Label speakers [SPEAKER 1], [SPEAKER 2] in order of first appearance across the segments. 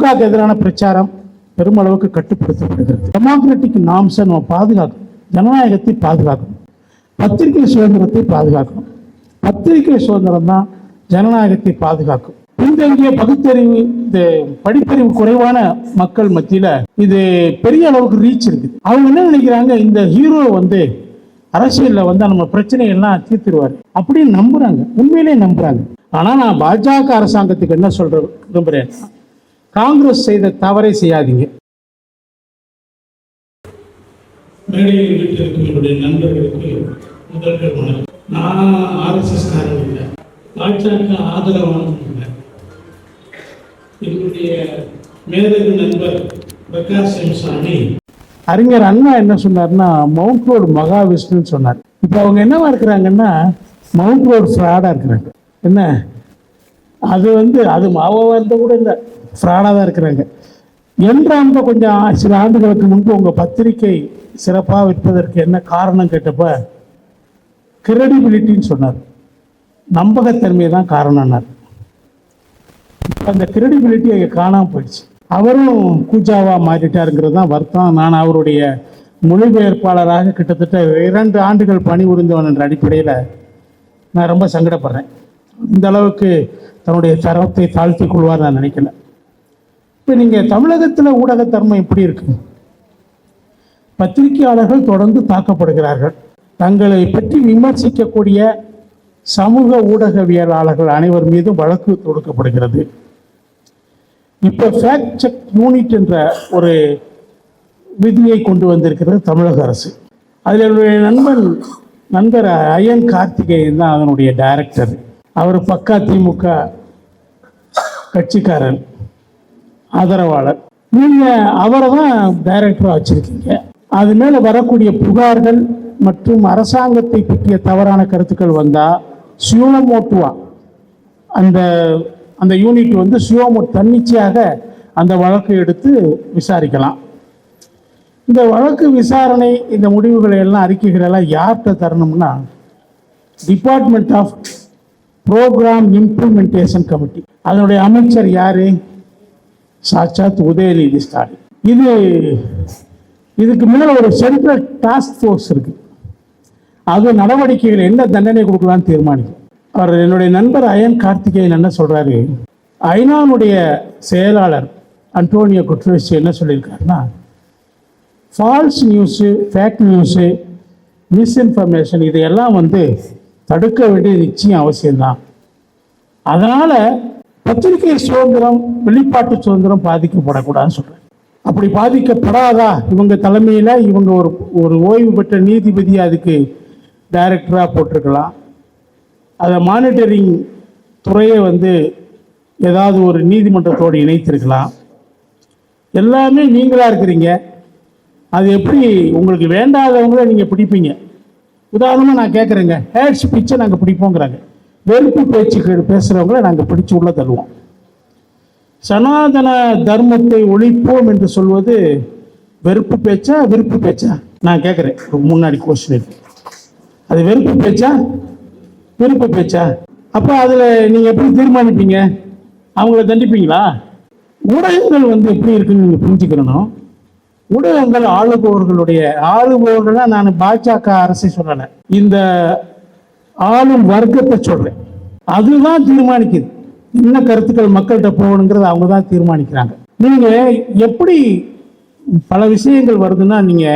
[SPEAKER 1] திமுகவுக்கு எதிரான பிரச்சாரம் பெருமளவுக்கு கட்டுப்படுத்தப்படுகிறது. டெமோக்ராட்டிக் நாம்ஸை நம்ம பாதுகாக்கணும். ஜனநாயகத்தை பாதுகாக்கணும். பத்திரிகை சுதந்திரத்தை பாதுகாக்கணும். பத்திரிகை சுதந்திரம் தான் ஜனநாயகத்தை பாதுகாக்கும். பின்தங்கிய பகுத்தறிவு இந்த படிப்பறிவு குறைவான மக்கள் மத்தியில இது பெரிய அளவுக்கு ரீச் இருக்குது. அவங்க என்ன நினைக்கிறாங்க? இந்த ஹீரோ வந்து அரசியல்ல வந்து நம்ம பிரச்சனையெல்லாம் தீர்த்துருவாரு. அப்படின்னு நம்புறாங்க. உண்மையிலே நம்புறாங்க. ஆனா நான் பாஜக அரசாங்கத்துக்கு என்ன சொல்கிற விரும்புகிறேன் காங்கிரஸ் செய்த தவறை செய்யாதீங்க. மேடையில் வீட்டிற்கு என்னுடைய நண்பர்களுக்கு முதல்கள் வணக்கம். நான் ஆர்எஸ்எஸ் காரன் இல்லை. பாஜக ஆதரவானது இல்லை என்னுடைய மேதகு நண்பர் பிரகாஷ் எம்சாமி அறிஞர் அண்ணா என்ன சொன்னார்னா மவுண்ட் ரோடு மகாவிஷ்ணுன்னு சொன்னார். இப்போ அவங்க என்னவா இருக்கிறாங்கன்னா மவுண்ட் ரோடு ஃப்ராடாக இருக்கிறாங்க. என்ன? அது வந்து அது மாவா இருந்த கூட இல்லை. ஃப்ராடாக தான் இருக்கிறாங்க. என்றாந்த கொஞ்சம் சில ஆண்டுகளுக்கு முன்பு உங்கள் பத்திரிகை சிறப்பாக விற்பதற்கு என்ன காரணம் கேட்டப்ப கிரெடிபிலிட்டின்னு சொன்னார். நம்பகத்தன்மை தான் காரணம்னார். அந்த கிரெடிபிலிட்டி அங்கே காணாமல் போயிடுச்சு. அவரும் கூஜாவாக மாறிட்டாருங்கிறது தான் வருத்தம். நான் அவருடைய மொழிபெயர்ப்பாளராக கிட்டத்தட்ட இரண்டு ஆண்டுகள் பணிபுரிந்தவன் என்ற அடிப்படையில் நான் ரொம்ப சங்கடப்படுறேன். இந்த அளவுக்கு தன்னுடைய தரத்தை தாழ்த்தி கொள்வார் நான் நினைக்கல. இப்போ நீங்கள் தமிழகத்தில் ஊடகத்தன்மை எப்படி இருக்கு? பத்திரிகையாளர்கள் தொடர்ந்து தாக்கப்படுகிறார்கள். தங்களை பற்றி விமர்சிக்கக்கூடிய சமூக ஊடகவியலாளர்கள் அனைவர் மீதும் வழக்கு தொடுக்கப்படுகிறது. இப்போ ஃபேக்ட் செக் யூனிட் என்ற ஒரு விதியை கொண்டு வந்திருக்கிறது தமிழக அரசு. அதில் என்னுடைய நண்பன் நண்பர் அயன் கார்த்திகேயன் தான் அதனுடைய டைரக்டர் அவர் பக்கா திமுக கட்சிக்காரன் ஆதரவாளர். நீங்க அவரை தான் டைரக்டரா வச்சிருக்கீங்க. அது மேல வரக்கூடிய புகார்கள் மற்றும் அரசாங்கத்தை பற்றிய தவறான கருத்துக்கள் வந்தா சுயோமோட்டுவா? அந்த அந்த யூனிட் வந்து சுயோமோ தன்னிச்சையாக அந்த வழக்கை எடுத்து விசாரிக்கலாம். இந்த வழக்கு விசாரணை இந்த முடிவுகளை எல்லாம் அறிக்கைகள் எல்லாம் யார்கிட்ட தரணும்னா department of program implementation committee அதனுடைய அமைச்சர் யாரு? சாட்சாத் உதயநிதி ஸ்டாலின். இது இதுக்கு மேல ஒரு சென்ட்ரல் டாஸ்க் ஃபோர்ஸ் இருக்கு. அது நடவடிக்கைகள் என்ன தண்டனை கொடுக்கலாம்னு தீர்மானிக்கும். அவர் என்னுடைய நண்பர் அயன் கார்த்திகேயன் என்ன சொல்கிறாரு ஐநானுடைய செயலாளர் அன்டோனியோ குட்ரஸ் என்ன சொல்லியிருக்காருன்னா false news fake news misinformation இதையெல்லாம் வந்து தடுக்க வேண்டிய நிச்சயம் அவசியம்தான். அதனால் பத்திரிகை சுதந்திரம் வெளிப்பாட்டு சுதந்திரம் பாதிக்கப்படக்கூடாதுன்னு சொல்கிறேன் அப்படி பாதிக்கப்படாதா? இவங்க தலைமையில் இவங்க ஒரு ஒரு ஓய்வு பெற்ற நீதிபதி அதுக்கு டைரக்டராக போட்டிருக்கலாம். அதை மானிட்டரிங் துறையை வந்து ஏதாவது ஒரு நீதிமன்றத்தோடு இணைத்திருக்கலாம். எல்லாமே நீங்களாக இருக்கிறீங்க. அது எப்படி உங்களுக்கு வேண்டாதவங்கள நீங்கள் பிடிப்பீங்க. உதாரணமாக நான் கேட்குறேங்க ஹேட் ஸ்பீச்சை நாங்கள் பிடிப்போங்கிறாங்க. வெறுப்பு பேச்சுக்கள் பேசுகிறவங்கள நாங்கள் பிடிச்சு உள்ள தள்ளுவோம். சனாதன தர்மத்தை ஒழிப்போம் என்று சொல்வது வெறுப்பு பேச்சா விருப்பு பேச்சா? நான் கேட்குறேன் முன்னாடி கொஸ்டின் அது வெறுப்பு பேச்சா? விருப்பு பேச்சா? அப்போ அதில் நீங்கள் எப்படி தீர்மானிப்பீங்க? அவங்கள தண்டிப்பீங்களா? ஊடகங்கள் வந்து எப்படி இருக்குன்னு நீங்கள் புரிஞ்சுக்கிறணும். ஊடகங்கள் ஆளுபவர்களுடைய ஆளுபவர்கள்னா நான் பாஜக அரசை சொல்லலை. இந்த ஆளும் வர்க்கத்தை சொல்றேன். அதுதான் தீர்மானிக்குது. என்ன கருத்துக்கள் மக்கள்கிட்ட போகணுங்கிறத அவங்க தான் தீர்மானிக்கிறாங்க. நீங்க எப்படி பல விஷயங்கள் வருதுன்னா நீங்க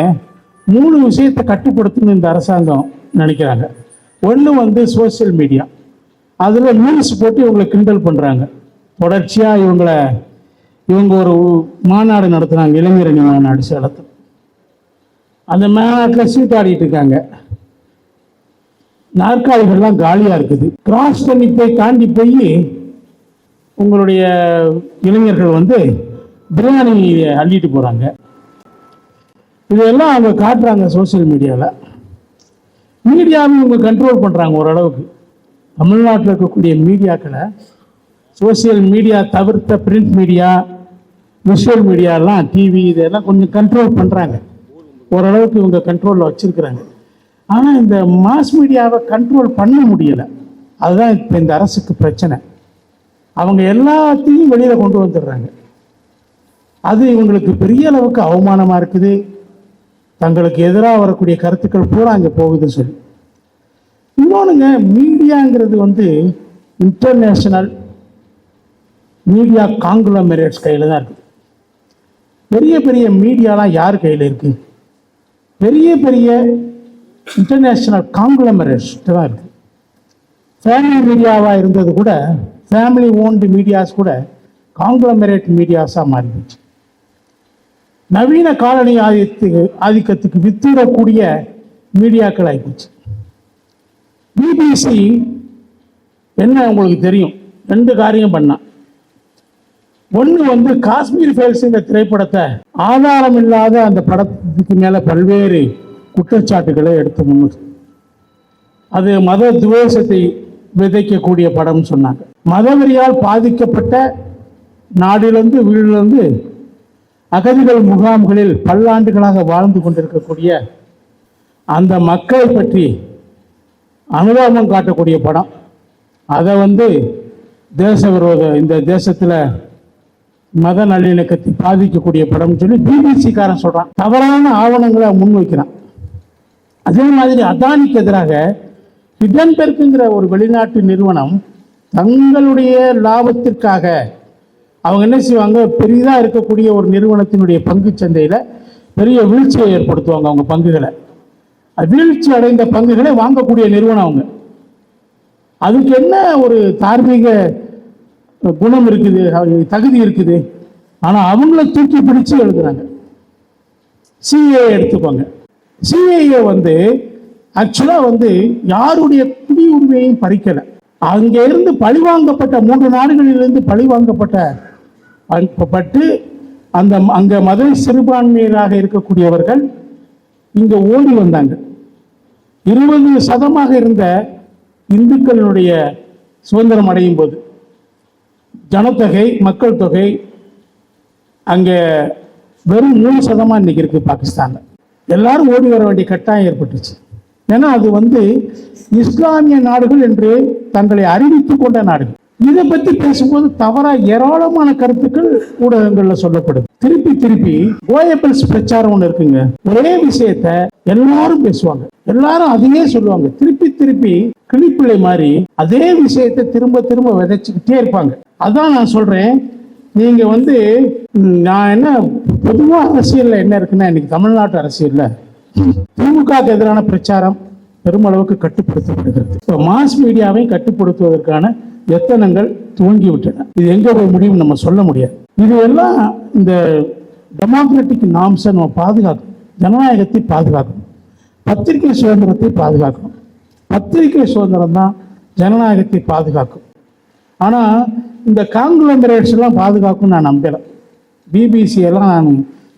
[SPEAKER 1] மூணு விஷயத்தை கட்டுப்படுத்தணும் இந்த அரசாங்கம் நினைக்கிறாங்க. ஒன்று வந்து சோசியல் மீடியா அதில் நியூஸ் போட்டு இவங்களை கிண்டல் பண்ணுறாங்க தொடர்ச்சியாக இவங்களை இவங்க ஒரு மாநாடு நடத்துனாங்க இளைஞரணி மாநாடு சேலத்தில். அந்த மாநாட்டில் சீட்டாடிட்டு இருக்காங்க. நாற்காலிகள்லாம் காலியாக இருக்குது. கிராஸ் பண்ணி போய் தாண்டி போய் உங்களுடைய இளைஞர்கள் வந்து பிரியாணி அள்ளிட்டு போகிறாங்க இதெல்லாம் அவங்க காட்டுறாங்க சோஷியல் மீடியாவில் மீடியாவும் இவங்க கண்ட்ரோல் பண்ணுறாங்க ஓரளவுக்கு. தமிழ்நாட்டில் இருக்கக்கூடிய மீடியாக்களை சோஷியல் மீடியா தவிர்த்த பிரிண்ட் மீடியா விஷுவல் மீடியாலாம் டிவி இதெல்லாம் கொஞ்சம் கண்ட்ரோல் பண்ணுறாங்க ஓரளவுக்கு இவங்க கண்ட்ரோலில் வச்சுருக்குறாங்க. ஆனால் இந்த மாஸ் மீடியாவை கண்ட்ரோல் பண்ண முடியலை. அதுதான் இப்போ இந்த அரசுக்கு பிரச்சனை. அவங்க எல்லாத்தையும் வெளியில் கொண்டு வந்துடுறாங்க. அது இவங்களுக்கு பெரிய அளவுக்கு அவமானமாக இருக்குது. தங்களுக்கு எதிராக வரக்கூடிய கருத்துக்கள் பூரா அங்கே போகுதுன்னு சொல்லி. இன்னொன்றுங்க மீடியாங்கிறது வந்து இன்டர்நேஷனல் மீடியா காங்குளமெரேட்ஸ் கையில் தான் இருக்குது பெரிய பெரிய மீடியாலாம் யார் கையில் இருக்குது பெரிய பெரிய இன்டர்நேஷ்னல் காங்குலமரேட்ஸ் தான் இருக்குது ஃபேமிலி மீடியாவாக இருந்தது கூட ஃபேமிலி ஓன்டு மீடியாஸ் கூட காங்குலமரேட் மீடியாஸாக மாறிடுச்சு. நவீன காலனி ஆதித்துக்கு ஆதிக்கத்துக்கு வித்துடக்கூடிய மீடியாக்கள் ஆகிப்போச்சு பிபிசி என்ன உங்களுக்கு தெரியும்? ரெண்டு காரியம் பண்ணான் ஒன்று வந்து காஷ்மீர் ஃபைல்ஸ் இந்த திரைப்படத்தை ஆதாரம் இல்லாத அந்த படத்துக்கு மேலே பல்வேறு குற்றச்சாட்டுகளை எடுத்து முன்னிட்டு அது மத துவேஷத்தை விதைக்கக்கூடிய படம்னு சொன்னாங்க. மதவெறியால் பாதிக்கப்பட்ட நாடிலிருந்து வீடிலிருந்து அகதிகள் முகாம்களில் பல்லாண்டுகளாக வாழ்ந்து கொண்டிருக்கக்கூடிய அந்த மக்களை பற்றி அனுதாபம் காட்டக்கூடிய படம். அதை வந்து தேச விரோத இந்த தேசத்தில் மத நல்லிணக்கத்தை பாதிக்கக்கூடிய படம்னு சொல்லி பிபிசிக்காரன் சொல்கிறான் தவறான ஆவணங்களை முன்வைக்கிறான். அதே மாதிரி அதானிக்கு எதிராக ஹிடன்பெர்க்குங்கிற ஒரு வெளிநாட்டு நிறுவனம் தங்களுடைய லாபத்திற்காக அவங்க என்ன செய்வாங்க பெரிதாக இருக்கக்கூடிய ஒரு நிறுவனத்தினுடைய பங்கு சந்தையில் பெரிய வீழ்ச்சியை ஏற்படுத்துவாங்க அவங்க பங்குகளை. வீழ்ச்சி அடைந்த பங்குகளை வாங்கக்கூடிய நிறுவனம் அவங்க. அதுக்கு என்ன ஒரு தார்மீக குணம் இருக்குது அது தகுதி இருக்குது? ஆனால் அவங்கள தூக்கி பிடிச்சு எழுதுறாங்க. சிஏ எடுத்துக்கோங்க. சிஐஏ வந்து ஆக்சுவலாக வந்து யாருடைய குடியுரிமையையும் பறிக்கலை. அங்கே இருந்து பழிவாங்கப்பட்ட மூன்று நாடுகளிலிருந்து பழிவாங்கப்பட்ட ப- பட்டு அந்த அங்கே மத சிறுபான்மையராக இருக்கக்கூடியவர்கள் இங்கே ஓடி வந்தாங்க. இருபது சதமாக இருந்த இந்துக்களினுடைய சுதந்திரம் அடையும் போது ஜனத்தொகை மக்கள் தொகை அங்கே வெறும் மூணு சதமாக இன்னைக்கு இருக்குது பாகிஸ்தானில். எல்லாரும் ஓடி வர வேண்டிய கட்டாயம் ஏற்பட்டுச்சு. ஏன்னா அது வந்து இஸ்லாமிய நாடுகள் என்று தங்களை அறிவித்துக் கொண்ட நாடுகள். இதை பத்தி பேசும்போது தவறா ஏராளமான கருத்துக்கள் ஊடகங்கள்ல சொல்லப்படுது திருப்பி திருப்பி கோயபிள்ஸ் பிரச்சாரம் ஒன்று இருக்குங்க. ஒரே விஷயத்த எல்லாரும் பேசுவாங்க. எல்லாரும் அதையே சொல்லுவாங்க. திருப்பி திருப்பி கிளிப்பிள்ளை மாதிரி அதே விஷயத்தை திரும்ப திரும்ப விதைச்சுக்கிட்டே இருப்பாங்க. அதான் நான் சொல்றேன். நீங்க வந்து நான் என்ன பொதுவா அரசியலில் என்ன இருக்குன்னா இன்னைக்கு தமிழ்நாட்டு அரசியல்ல திமுகவுக்கு எதிரான பிரச்சாரம் பெருமளவுக்கு கட்டுப்படுத்தப்படுகிறது. இப்போ மாஸ் மீடியாவை கட்டுப்படுத்துவதற்கான எத்தனங்கள் துவங்கி விட்டன இது எங்க போய் முடியும் நம்ம சொல்ல முடியாது. இது எல்லாம் இந்த டெமோக்ராட்டிக் நாம்ஸை நம்ம பாதுகாக்கணும். ஜனநாயகத்தை பாதுகாக்கணும். பத்திரிகை சுதந்திரத்தை பாதுகாக்கணும். பத்திரிகை சுதந்திரம் தான் ஜனநாயகத்தை பாதுகாக்கும். ஆனால் இந்த காங்கிரஸ் எல்லாம் பாதுகாக்கும் நான் நம்பலை. பிபிசி எல்லாம் நான்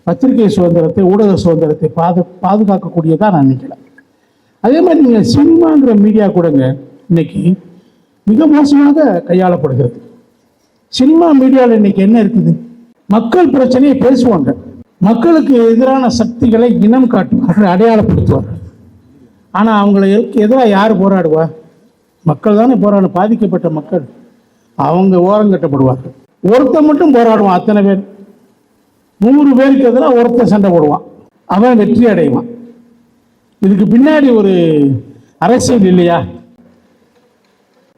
[SPEAKER 1] பத்திரிகை சுதந்திரத்தை ஊடக சுதந்திரத்தை பாது பாதுகாக்கக்கூடியதாக நான் நினைக்கிறேன் அதே மாதிரி நீங்கள் சினிமாங்கிற மீடியா கூடங்க இன்னைக்கு மிக மோசமாக கையாளப்படுகிறது. சினிமா மீடியாவில் இன்னைக்கு என்ன இருக்குது? மக்கள் பிரச்சனையை பேசுவாங்க. மக்களுக்கு எதிரான சக்திகளை இனம் காட்டுவார்கள் அடையாளப்படுத்துவார்கள் ஆனால் அவங்களுக்கு எதிராக யார் போராடுவா? மக்கள் தானே போராடும் பாதிக்கப்பட்ட மக்கள். அவங்க ஓரங்கட்டப்படுவார்கள் ஒருத்தர் மட்டும் போராடுவான் அத்தனை பேர். நூறு பேருக்கு எதிராக ஒருத்தன் சண்டை போடுவான். அவன் வெற்றி அடைவான். இதுக்கு பின்னாடி ஒரு அரசியல் இல்லையா?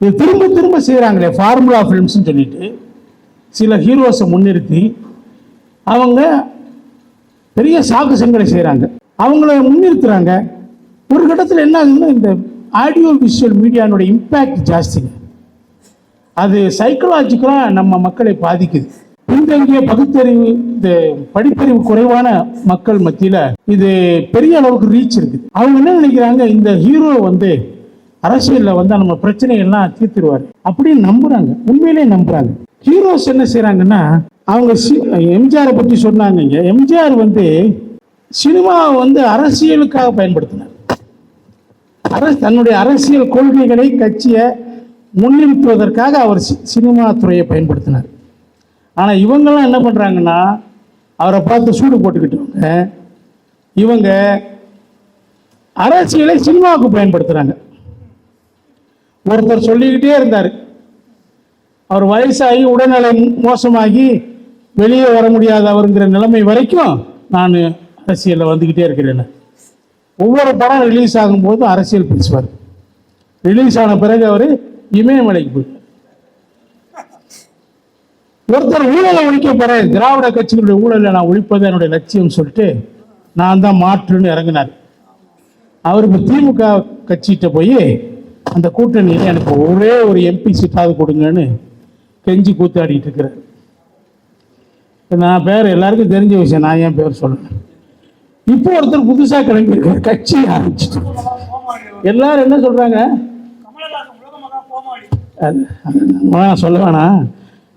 [SPEAKER 1] இது திரும்ப திரும்ப செய்கிறாங்களே ஃபார்முலா ஃபிலிம்ஸ்னு சொல்லிட்டு. சில ஹீரோஸை முன்னிறுத்தி அவங்க பெரிய சாகசங்களை செய்கிறாங்க அவங்கள முன்னிறுத்துறாங்க. ஒரு கட்டத்தில் என்ன ஆகுதுன்னா இந்த ஆடியோ விஷுவல் மீடியானுடைய இம்பேக்ட் ஜாஸ்திங்க. அது சைக்கலாஜிக்கலாக நம்ம மக்களை பாதிக்குது. பின்தங்கிய பகுத்தறிவு இந்த படிப்பறிவு குறைவான மக்கள் மத்தியில் இது பெரிய அளவுக்கு ரீச் இருக்குது அவங்க என்ன நினைக்கிறாங்க? இந்த ஹீரோ வந்து அரசியலில் வந்து நம்ம பிரச்சனையெல்லாம் தீர்த்துருவார். அப்படின்னு நம்புறாங்க. உண்மையிலே நம்புறாங்க. ஹீரோஸ் என்ன செய்யறாங்கன்னா அவங்க எம்ஜிஆரை பற்றி சொன்னாங்க எம்ஜிஆர் வந்து சினிமாவை வந்து அரசியலுக்காக பயன்படுத்தினார். அரசு தன்னுடைய அரசியல் கொள்கைகளை கட்சியை முன்னிறுத்துவதற்காக அவர் சி- சினிமா துறையை பயன்படுத்தினார். ஆனால் இவங்கெல்லாம் என்ன பண்ணுறாங்கன்னா அவரை பார்த்து சூடு போட்டுக்கிட்டவங்க இவங்க அரசியலை சினிமாவுக்கு பயன்படுத்துகிறாங்க ஒருத்தர் சொல்லிக்கிட்டே இருந்தார். அவர் வயசாகி உடல்நிலை மோசமாகி வெளியே வர முடியாத அவருங்கிற நிலைமை வரைக்கும் நான் அரசியலில் வந்துக்கிட்டே இருக்கிறேன் ஒவ்வொரு படம் ரிலீஸ் ஆகும்போது அரசியல் பேசுவார். ரிலீஸ் ஆன பிறகு அவர் இமயமலைக்கு போயிட்டார் ஒருத்தர் ஊழலை ஒழிக்க போறேன். திராவிட கட்சிகளுடைய ஊழலை நான் ஒழிப்பது என்னுடைய லட்சியம் சொல்லிட்டு நான் தான் மாற்றுன்னு இறங்கினார். அவர் இப்போ திமுக கட்சிகிட்ட போய் அந்த கூட்டணியில் எனக்கு ஒரே ஒரு எம்பி சீட்டாவது கொடுங்கன்னு கெஞ்சி கூத்தாடிட்டு இருக்கிறார். நான் பேர் எல்லாருக்கும் தெரிஞ்ச விஷயம் நான் ஏன் பேர் சொல்லணும்? இப்போ ஒருத்தர் புதுசாக கிளம்பியிருக்கார் கட்சி ஆரம்பிச்சிட்டு. எல்லாரும் என்ன நம்ம வேணாம் சொல்ல வேணாம்.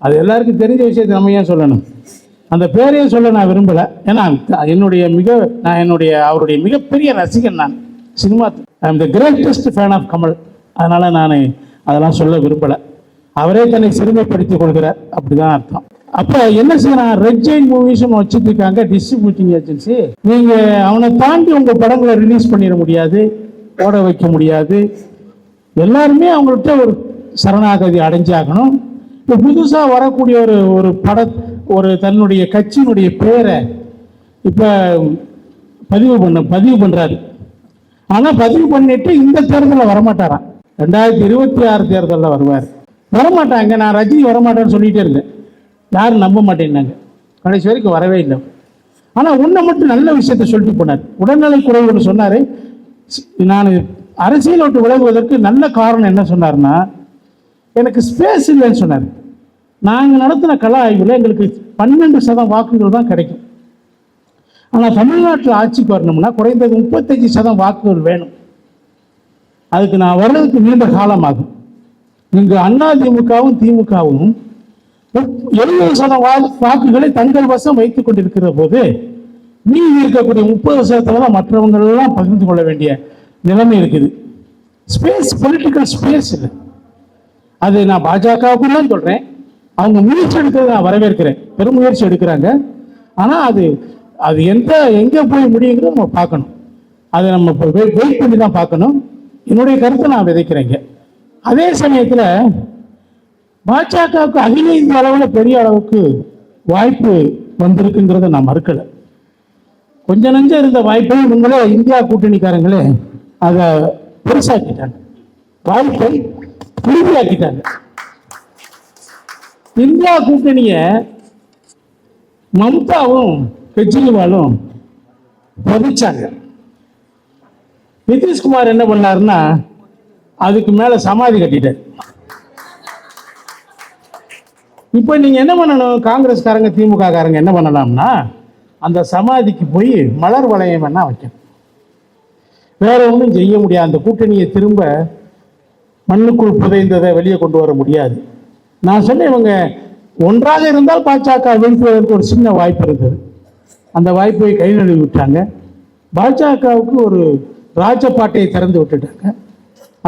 [SPEAKER 1] அது எல்லாருக்கும் தெரிஞ்ச விஷயத்தை நம்ம ஏன் சொல்லணும்? அந்த பேரையும் சொல்ல நான் விரும்பலை. ஏன்னா என்னுடைய மிக நான் என்னுடைய அவருடைய மிகப்பெரிய ரசிகன் நான். Cinema I am the greatest fan of Kamal அதனால் நான் அதெல்லாம் சொல்ல விரும்பலை. அவரே தன்னை சிறுமைப்படுத்திக் கொள்கிறார். அப்படிதான் அர்த்தம். அப்போ என்ன செய்யறான்? ரெட் ஜெயின் மூவிஸும் வச்சுருக்காங்க டிஸ்ட்ரிபியூட்டிங் ஏஜென்சி நீங்கள் அவனை தாண்டி உங்கள் படங்களை ரிலீஸ் பண்ணிட முடியாது ஓட வைக்க முடியாது. எல்லாருமே அவங்கள்ட்ட ஒரு சரணாகதி அடைஞ்சாகணும். இப்போ புதுசாக வரக்கூடிய ஒரு ஒரு பட ஒரு தன்னுடைய கட்சியினுடைய பேரை இப்போ பதிவு பண்ண பதிவு பண்ணுறாரு ஆனால் பதிவு பண்ணிட்டு இந்த தேர்தலில் வரமாட்டாராம். ரெண்டாயிரத்தி இருபத்தி ஆறு தேர்தலில் வருவார். வரமாட்டாங்க. நான் ரஜினி வரமாட்டேன்னு சொல்லிகிட்டே இருந்தேன். யாரும் நம்ப மாட்டேன்னாங்க. கடைசி வரைக்கும் வரவே இல்லை. ஆனால் உன்னை மட்டும் நல்ல விஷயத்த சொல்லிட்டு போனார். உடல்நலை குறைவுன்னு சொன்னார். நான் அரசியல் விட்டு விலகுவதற்கு நல்ல காரணம் என்ன சொன்னார்னா எனக்கு ஸ்பேஸ் இல்லைன்னு சொன்னார். நாங்கள் நடத்தின கல ஆய்வில் எங்களுக்கு பன்னெண்டு சதம் வாக்குகள் தான் கிடைக்கும். ஆனால் தமிழ்நாட்டில் ஆட்சிக்கு வரணும்னா குறைந்தது முப்பத்தஞ்சு சதம் வாக்குகள் வேணும். அதுக்கு நான் வர்றதுக்கு நீண்ட காலமாகும். இங்கு அண்ணா திமுகவும் திமுகவும் எழுபது சதம் வாக்குகளை தங்கள் வசம் வைத்துக் கொண்டிருக்கிற போது மீதி இருக்கக்கூடிய முப்பது சதத்தில் தான் மற்றவங்களெல்லாம் பகிர்ந்து கொள்ள வேண்டிய நிலைமை இருக்குது. ஸ்பேஸ் பொலிட்டிக்கல் ஸ்பேஸ் இல்லை. அது நான் பாஜகவுக்கு தான் சொல்கிறேன் அவங்க முயற்சி எடுக்கிறத நான் வரவேற்கிறேன். பெரும் முயற்சி எடுக்கிறாங்க. ஆனால் அது அது எந்த எங்கே போய் முடியுங்கிறத நம்ம பார்க்கணும். அதை நம்ம வெயிட் பண்ணி தான் பார்க்கணும். என்னுடைய கருத்தை நான் விதைக்கிறேங்க அதே சமயத்தில் பாஜகவுக்கு அகில இந்திய அளவில் பெரிய அளவுக்கு வாய்ப்பு வந்திருக்குங்கிறத நான் மறுக்கலை. கொஞ்ச நஞ்சம் இருந்த வாய்ப்பை இவங்களே இந்தியா கூட்டணிக்காரங்களே அதை பெருசாக்கிட்டாங்க. வாய்ப்பை உறுதியாக்கிட்டாங்க இந்தியா கூட்டணிய மம்தாவும் கெஜ்ரிவாலும் பதிச்சாங்க நிதிஷ்குமார் என்ன பண்ணாருன்னா அதுக்கு மேல சமாதி கட்டிட்டார். இப்போ நீங்க என்ன பண்ணணும்? காங்கிரஸ்காரங்க திமுக காரங்க என்ன பண்ணலாம்னா அந்த சமாதிக்கு போய் மலர் வளையம் வேணா வைக்கணும். வேற ஒன்றும் செய்ய முடியாது. அந்த கூட்டணியை திரும்ப மண்ணுக்குள் புதைந்ததை வெளியே கொண்டு வர முடியாது. நான் சொன்னேன் இவங்க ஒன்றாக இருந்தால் பாஜக வீழ்த்துவதற்கு ஒரு சின்ன வாய்ப்பு இருந்தது. அந்த வாய்ப்பை கை நழுவி விட்டாங்க. பாஜகவுக்கு ஒரு ராஜபாட்டையை திறந்து விட்டுட்டாங்க.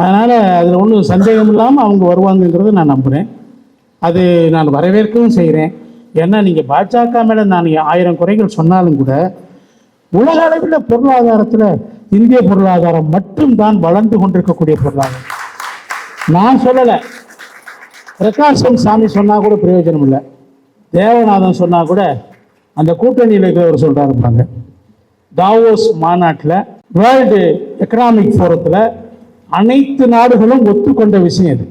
[SPEAKER 1] அதனால் அதில் ஒன்றும் சந்தேகம் இல்லாமல் அவங்க வருவாங்கங்கிறத நான் நம்புகிறேன் அது நான் வரவேற்கவும் செய்கிறேன் ஏன்னா நீங்கள் பாஜக மேலே நான் ஆயிரம் குறைகள் சொன்னாலும் கூட உலக அளவில் பொருளாதாரத்தில் இந்திய பொருளாதாரம் மட்டும்தான் வளர்ந்து கொண்டிருக்கக்கூடிய பொருளாதாரம். நான் சொல்லலை. பிரகாசம் சாமி சொன்னால் கூட பிரயோஜனம் இல்லை தேவநாதன் சொன்னால் கூட அந்த கூட்டணியில் இருக்கிறவர் சொல்றாரு பாருங்க. தாவோஸ் மாநாட்டில் வேர்ல்டு எக்கனாமிக் ஃபோரத்தில் அனைத்து நாடுகளும் ஒத்துக்கொண்ட விஷயம் இது.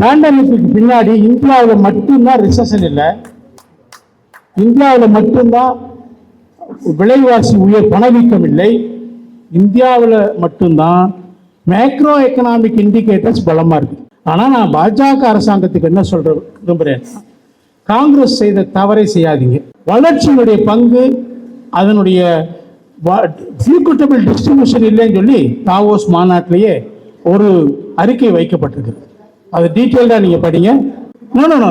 [SPEAKER 1] பேண்டமிக்கு பின்னாடி இந்தியாவில் மட்டும்தான் ரிசெஷன் இல்லை. இந்தியாவில் மட்டும்தான் விலைவாசி உயர் பணவீக்கம் இல்லை. இந்தியாவில் மட்டும்தான் மேக்ரோ எக்கனாமிக் இண்டிகேட்டர்ஸ் பலமாக இருக்கு. ஆனால் நான் பாஜக அரசாங்கத்துக்கு என்ன சொல்ற விரும்புகிறேன் காங்கிரஸ் செய்த தவறை செய்யாதீங்க. வளர்ச்சியினுடைய பங்கு அதனுடைய ஃபியூக்கட்டபிள் டிஸ்ட்ரிபியூஷன் இல்லைன்னு சொல்லி தாவோஸ் மாநாட்டிலேயே ஒரு அறிக்கை வைக்கப்பட்டிருக்கு. அது டீட்டெயில்டாக நீங்கள் படிங்க. No no no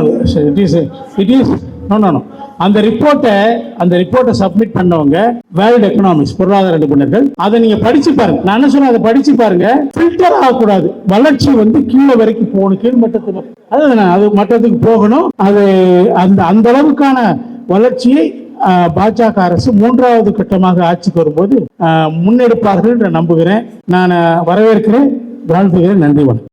[SPEAKER 1] it is it is no no no அந்த ரிப்போர்ட்டை அந்த ரிப்போர்ட்டை சப்மிட் பண்ணவங்க வேர்ல்டு எக்கனாமிக்ஸ் பொருளாதார நிபுணர்கள். அதை நீங்க படிச்சு பாருங்க. நான் என்ன சொன்னேன்? அதை படிச்சு பாருங்க. ஃபில்டர் ஆகக்கூடாது. வளர்ச்சி வந்து கீழே வரைக்கும் போகணும். கீழ் மட்டத்துக்கு அது நான் அது மட்டத்துக்கு போகணும். அது அந்த அந்த அளவுக்கான வளர்ச்சியை பாஜக அரசு மூன்றாவது கட்டமாக ஆட்சிக்கு வரும்போது முன்னெடுப்பார்கள் என்று நம்புகிறேன். நான் வரவேற்கிறேன். வாழ்த்துகிறேன். நன்றி வணக்கம்.